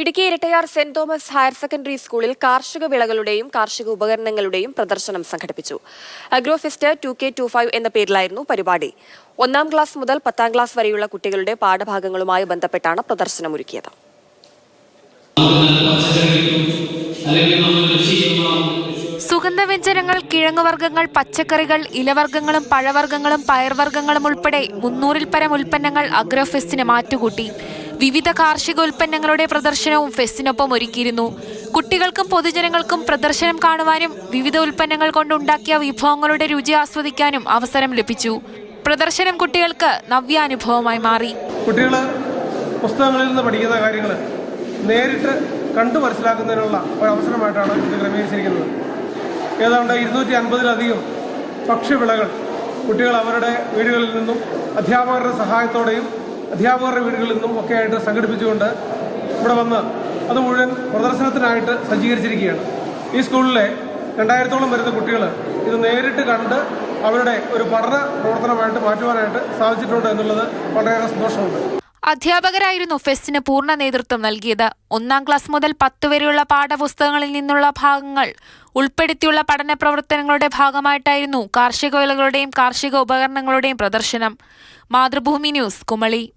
Idukki Irattayar saint Thomas higher secondary സ്കൂളിൽ കാർഷിക വിളകളുടെയും കാർഷിക ഉപകരണങ്ങളുടെയും പ്രദർശനം സംഘടിപ്പിച്ചു. Agrofest two K two five എന്ന പേരിലായിരുന്നു പരിപാടി. ഒന്നാം ക്ലാസ് മുതൽ പത്താം ക്ലാസ് വരെയുള്ള കുട്ടികളുടെ പാഠഭാഗങ്ങളുമായി ബന്ധപ്പെട്ടാണ് പ്രദർശനം ഒരുക്കിയത് സുഗന്ധവ്യഞ്ജനങ്ങൾ കിഴങ്ങുവർഗങ്ങൾ പച്ചക്കറികൾ ഇലവർഗങ്ങളും പഴവർഗങ്ങളും പയർവർഗങ്ങളും ഉൾപ്പെടെ മുന്നൂറിൽ പരം ഉൽപ്പന്നങ്ങൾ അഗ്രോഫെസ്റ്റിന് മാറ്റുകൂട്ടി. വിവിധ കാർഷിക ഉൽപ്പന്നങ്ങളുടെ പ്രദർശനവും ഫെസ്റ്റിനൊപ്പം ഒരുക്കിയിരുന്നു. കുട്ടികൾക്കും പൊതുജനങ്ങൾക്കും പ്രദർശനം കാണുവാനും വിവിധ ഉൽപ്പന്നങ്ങൾ കൊണ്ടുണ്ടാക്കിയ വിഭവങ്ങളുടെ രുചി ആസ്വദിക്കാനും അവസരം ലഭിച്ചു. പ്രദർശനം കുട്ടികൾക്ക് നവ്യാനുഭവമായി മാറി. കുട്ടികൾ പുസ്തകങ്ങളിൽ നിന്ന് പഠിക്കുന്ന കാര്യങ്ങൾ നേരിട്ട് കണ്ടു മനസ്സിലാക്കുന്നതിനുള്ള ഒരു അവസരമായിട്ടാണ് ഇത് ക്രമീകരിച്ചിരിക്കുന്നത്. ഏതാണ്ട് ഇരുന്നൂറ്റി അൻപതിലധികം ഭക്ഷ്യവിളകൾ കുട്ടികൾ അവരുടെ വീടുകളിൽ നിന്നും അധ്യാപകരുടെ സഹായത്തോടെയും അധ്യാപകരുടെ വീടുകളിൽ നിന്നും ഒക്കെ ആയിട്ട് സംഘടിപ്പിച്ചുകൊണ്ട് ഇവിടെ വന്ന് അത് മുഴുവൻ പ്രദർശനത്തിനായിട്ട് സജ്ജീകരിച്ചിരിക്കുകയാണ്. ഈ സ്കൂളിലെ രണ്ടായിരത്തോളം വരുന്ന കുട്ടികൾ ഇത് നേരിട്ട് കണ്ട് അവരുടെ ഒരു പഠന പ്രവർത്തനമായിട്ട് മാറ്റുവാനായിട്ട് സാധിച്ചിട്ടുണ്ട് എന്നുള്ളത് വളരെയേറെ സന്തോഷമുണ്ട്. അധ്യാപകരായിരുന്നു ഫെസ്റ്റിന് പൂർണ നേതൃത്വം നൽകിയത്. ഒന്നാം ക്ലാസ് മുതൽ പത്ത് വരെയുള്ള പാഠപുസ്തകങ്ങളിൽ നിന്നുള്ള ഭാഗങ്ങൾ. ഉൾപ്പെടുത്തിയുള്ള പഠന പ്രവർത്തനങ്ങളുടെ ഭാഗമായിട്ടായിരുന്നു കാർഷിക വിളകളുടെയും കാർഷിക ഉപകരണങ്ങളുടെയും പ്രദർശനം. മാതൃഭൂമി ന്യൂസ് കുമളി.